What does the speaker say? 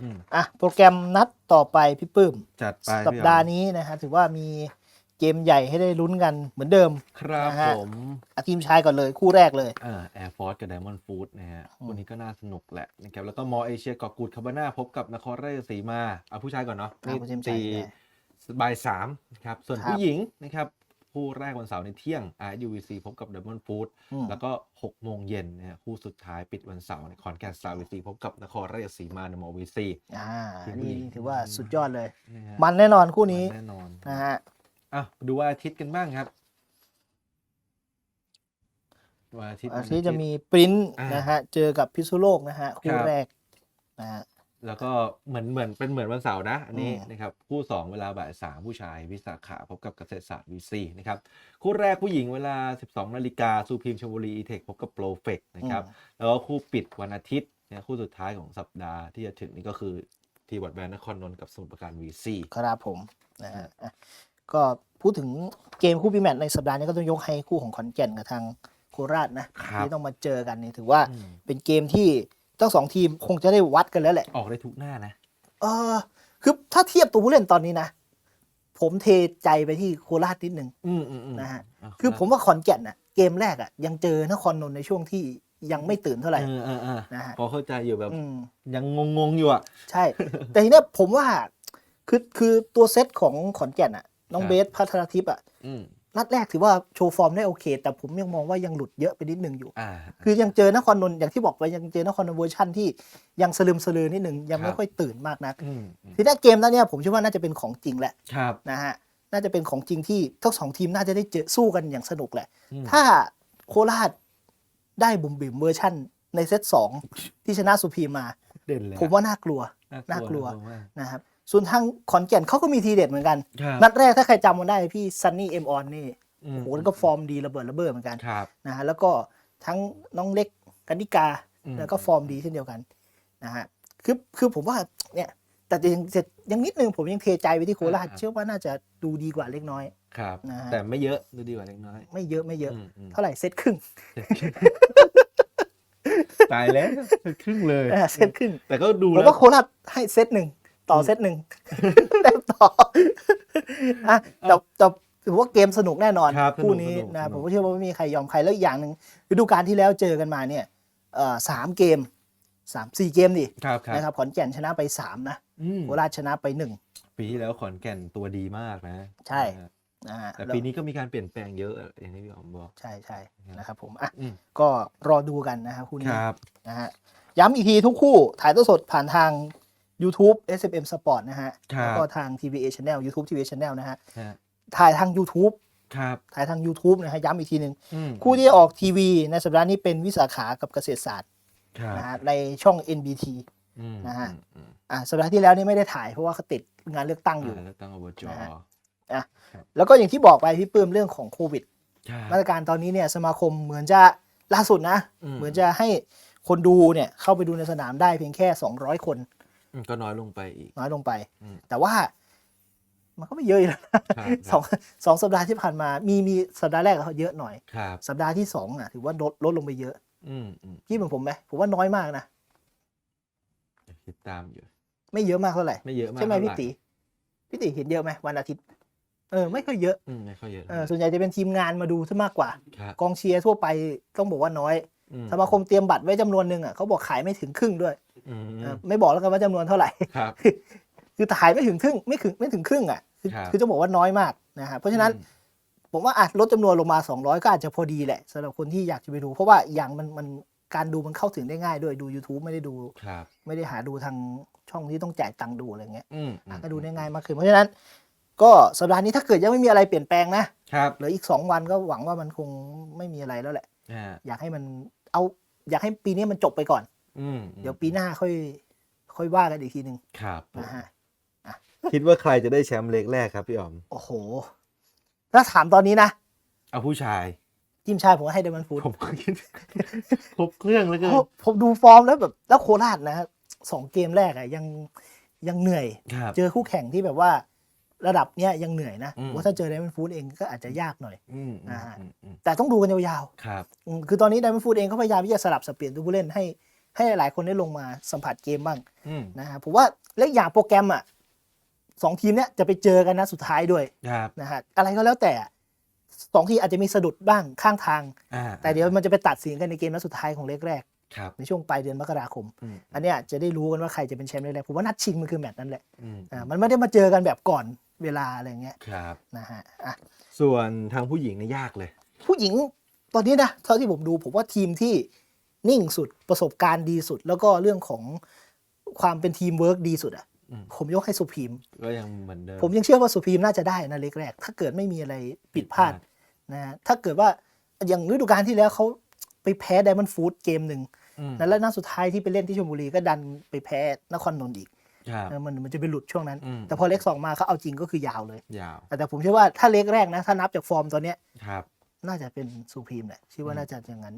อืมอะโปรแกรมนัดต่อไปพี่ปื้มจัดไปสัปพี่อ๋อมดาห์นี้นะฮะถือว่ามีเกมใหญ่ให้ได้ลุ้นกันเหมือนเดิม ครับนะฮะผมอาทีมชายก่อนเลยคู่แรกเลยเอ่อ Air Force กับ Diamond Food นะฮะอืมคู่นี้ก็น่าสนุกแหละนะครับแล้วก็มอเอเชียเกาะกูดคาบาน่าพบกับนครราชสีมาเอาผู้ชายก่อนเนาะอะผู้ทีมชายตีได้บ่ายสามนะครับส่วนครับผู้หญิงนะครับ คู่แรกวันเสาร์ในเที่ยง RUVC พบกับ Diamond Food อืมแล้วก็ 6 โมงเย็นนะฮะคู่สุดท้ายปิดวันเสาร์ในคอนแกนสตาร์วีซีพบกับนครราชสีมาในมอวีซีอ่าทีมนี่ผู้หญิงถือว่าสุดยอดเลยนะฮะมันแน่นอนคู่นี้แน่นอนนะฮะอะดูวันอาทิตย์กันบ้างครับวันอาทิตย์อาวันทิตย์จะมีปริ้นอ่านนะฮะเจอกับพิษณุโลกนะฮะคู่ครับแรกนะฮะ แล้วก็เหมือนเหมือนเป็นเหมือนวันเสาร์นะ อันนี้อืมนะครับคู่สองเวลาบ่ายสามผู้ชายวิสาขาพบกับเกษตรศาสตร์วีซีนะครับคู่แรกผู้หญิงเวลา 12นาฬิกาซูพิมชลบุรีอีเทคพบกับโปรเฟกนะครับแล้วก็คู่ปิดวันอาทิตย์นะคู่สุดท้ายของสัปดาห์ที่จะถึงนี่ก็คือที่วัดแวนนครนนท์กับสมุทรปราการวีซีครับผมนะฮะอะก็พูดถึงเกมคู่พิแมตช์ในสัปดาห์นี้ก็ต้องยกให้คู่ของขอนแก่นกับทางโคราชนะที่ต้องมาเจอกันนี่ถือว่าเป็นเกมที่ ทั้งสองทีมคงจะได้วัดกันแล้วแหละ ออกได้ทุกหน้านะ เออคือถ้าเทียบตัวผู้เล่นตอนนี้นะ ผมเทใจไปที่โคราชนิดนึงอืมอืมอืมนะฮะอ่คือผมว่าขอนแก่นน่ะเกมแรกอะยังเจอนครนนท์ในช่วงที่ยังไม่ตื่นเท่าไหร่ เออเออเออนะฮะ พอเข้าใจอยู่แบบอืม ยังงงๆอยู่อะ ใช่ แต่ทีเนี้ยผมว่า คือคือตัวเซตของขอนแก่นอะ น้องครับ เบสพัทรทิพย์อะ อืม นัดแรกถือว่าโชว์ฟอร์มได้โอเค แต่ผมยังมองว่ายังหลุดเยอะไปนิดนึงอยู่ อ่า คือยังเจอนครนนท์อย่างที่บอกไปยังเจอนครนนท์เวอร์ชันที่ยังสลืมสลือนิดนึงยังคไม่รับค่อยตื่นมากนักอืมอืมทีนี้เกมนั้นเนี่ยผมเชื่อว่าน่าจะเป็นของจริงแหละครับ นะฮะน่าจะเป็นของจริงที่ทั้งสองทีมน่าจะได้เจอสู้กันอย่างสนุกแหละ อืม ถ้าโคราชได้บุ่มบิ่มเวอร์ชั่น ในเซตสองที่ชนะสุพีมมา เด่นเลยผมว่าน่ากลัว น่าน่ากลัวมากนะครับ ส่วนทางขอนแก่นเขาก็มีทีเด็ดเหมือนกันครับนัดแรกถ้าใครจำมันได้พี่ซันนี่เอ็มออนนี่อืมโอ้โหแล้วก็ฟอร์มดีระเบิดระเบ้อเหมือนกันครับนะฮะแล้วก็ทั้งน้องเล็กกันนิกาอืมแล้วก็ฟอร์มดีเช่นเดียวกันนะฮะคือคือผมว่าเนี่ยแต่ยังยังนิดนึงผมยังเทใจไปที่โคราชเชื่อว่าน่าจะดูดีกว่าเล็กน้อยครับนะฮะแต่ไม่เยอะดูดีกว่าเล็กน้อย ไม่เยอะไม่เยอะอืมอืมเท่าไหร่เซตครึ่งตายแล้วครึ่งเลยอ่าเซตครึ่งแต่ก็ดูผมแล้วว่าโคราชให้เซตหนึ่ง ต่อเซตหนึ่งแต้มต่ออะแต่แต่ถือว่าเกมสนุกแน่นอนครับคู่สนี้สนะสผมก็เชื่อว่าไม่มีใครยอมใครแล้วอีกอย่างหนึ่งฤดูกาลที่แล้วเจอกันมาเนี่ยเอ่อสามเกมสามสี่เกมดิครับครับนะครับขอนแก่นชนะไปสามนะอืมโคราชชนะไปหนึ่ง ปีที่แล้วขอนแก่นตัวดีมากนะใช่ นะฮะนะฮะแต่แล้วปีนี้ก็มีการเปลี่ยนแปลงเยอะอย่างที่พี่อ๋อมบอก ใช่ใช่นะครับผมอะอืม ก็รอดูกันนะครับคู่คนี้รับนะฮะย้ำอีกทีทุกคู่ถ่ายทอดสดผ่านทาง YouTube SMM Sport นะฮะครับ แล้วก็ทาง TVA Channel YouTube TVA Channel นะฮะฮะถ่ายทาง YouTube ครับถ่ายทาง YouTube นะฮะย้ำอีกทีหนึ่งอืมคู่ที่ออกทีวีในสัปดาห์นี้เป็นวิสาขากับเกษตรศาสตร์ครับนะฮะในช่อง NBT อืมนะฮะอืมอืมอ่าสัปดาห์ที่แล้วนี่ไม่ได้ถ่ายเพราะว่าเขาติดงานเลือกตั้งอยู่ อ่าแล้วตั้งอบจนะฮะ แล้วก็อย่างที่บอกไปพี่ปื้มเรื่องของโควิด ครับมาตรการตอนนี้เนี่ยสมาคมเหมือนจะล่าสุดนะ อืม เหมือนจะให้คนดูเนี่ยเข้าไปดูในสนามได้เพียงแค่ 200 คนอืม ก็น้อยลงไปอีก น้อยลงไป อืม แต่ว่า มันก็ไม่เยอะอยู่แล้วนะครับสองสองสัปดาห์ที่ผ่านมา มีมีสัปดาห์แรกเขาเยอะหน่อย ครับ สัปดาห์ที่สองอะถือว่าลดลดลงไปเยอะอืมอืมพี่เหมือนผมไหมผมว่าน้อยมากนะ ติดตามอยู่ ไม่เยอะมากเท่าไหร่ ไม่เยอะมากใช่ไหมเท่าพี่ตีพี่ตีเห็นเยอะไหมวันอาทิตย์ เออ ไม่ค่อยเยอะอืมไม่ค่อยเยอะเออส่วนใหญ่จะเป็นทีมงานมาดูซะมากกว่า ครับกองเชียร์ทั่วไปต้องบอกว่าน้อยอืสมาคมเตรียมบัตรไว้จำนวนหนึ่งอะเขาบอกขายไม่ถึงครึ่งด้วยอืมเออ ไม่บอกแล้วกันว่าจำนวนเท่าไหร่ครับคือขายไม่ถึงครึ่งไม่ถึงไม่ถึงครึ่งอะคือครับคือจะบอกว่าน้อยมากนะฮะเพราะฉะนั้นอืมผมว่าอาจลดจำนวนลงมา 200 ก็อาจจะพอดีแหละสำหรับคนที่อยากจะไปดู เพราะว่าอย่างมันมันการดูมันเข้าถึงได้ง่ายด้วยดู YouTube ไม่ได้ดูครับไม่ได้หาดูทางช่องที่ต้องจ่ายตังค์ดูอะไรเงี้ยอืมอะก็ดูได้ง่ายมากขึ้นเพราะฉะนั้น ก็สัปดาห์นี้ถ้าเกิดยังไม่มีอะไรเปลี่ยนแปลงนะครับเหลืออีก 2 วันก็หวังว่ามันคงไม่มีอะไรแล้วแหละอ่าอยากให้มันเอาอยากให้ปีนี้มันจบไปก่อน อืมเดี๋ยวปีหน้าค่อย ค่อยว่ากันอีกทีหนึ่งครับผมนะฮะคิดว่าใครจะได้แชมป์เล็กแรกครับพี่อ๋อม โอ้โห ถ้าถามตอนนี้นะเอาผู้ชาย ทีมชายผมให้เดมันฟูดผมก็คิดครบเครื่องแล้วก็ผมผมดูฟอร์มแล้วแบบ แล้วโคราชนะสองเกมแรกอะยังยังเหนื่อยครับเจอคู่แข่งที่แบบว่า ระดับเนี้ยยังเหนื่อยนะอืมว่าถ้าเจอไดมอนฟูดเองก็อาจจะยากหน่อยอืมนะฮะอืมอืมแต่ต้องดูกันยาวครับๆอืมคือตอนนี้ไดมอนฟูดเองเขาพยายามที่จะสลับสับเปลี่ยนตัวผู้เล่นให้ ให้หลายๆ คนได้ลงมาสัมผัสเกมบ้างอืมนะฮะผมว่าและอย่างโปรแกรมอะสองทีมเนี้ยจะไปเจอกันนะสุดท้ายด้วยครับนะฮะอะไรก็แล้วแต่สองทีมอาจจะมีสะดุดบ้างข้างทาง อ่าแต่เดี๋ยวมันจะไปตัดสินกันในเกมนัดสุดท้ายของเลกแรกครับในช่วงปลายเดือนมกราคม อืมอันเนี้ยจะได้รู้กันว่าใครจะเป็นแชมป์เลกแรกผมว่านัดชิงมันคือแมตช์นั้นแหละอืมอ่ามันไม่ได้มาเจอกันแบบก่อนเวลาอะไรเงี้ยครับ นะฮะอะ ส่วนทางผู้หญิงเนี่ยยากเลย ผู้หญิงตอนนี้นะเท่าที่ผมดูผมว่าทีมที่ นิ่งสุดประสบการณ์ดีสุด แล้วก็เรื่องของความเป็นทีมเวิร์กดีสุดอะอืมผมยกให้สุพีมก็ยังเหมือนเดิมผมยังเชื่อว่าสุพีมน่าจะได้นะเล็กแรก ถ้าเกิดไม่มีอะไรผิดพลาดนะฮะถ้าเกิดว่าอย่างฤดูกาลที่แล้วเขาไปแพ้ไดมอนด์ฟูดเกมหนึ่งอืมแล้วนัดสุดท้ายที่ไปเล่นที่ชลบุรีก็ดันไปแพ้นครนนท์อีกครับเออมันมันจะไปหลุดช่วงนั้นอืมแต่พอเล็กสองมาเขาเอาจริงก็คือยาวเลยยาวแต่แต่ผมเชื่อว่าถ้าเล็กแรกนะ ถ้านับจากฟอร์มตอนเนี้ยครับน่าจะเป็นสุพีมแหละคิดว่าน่าจะอย่างนั้น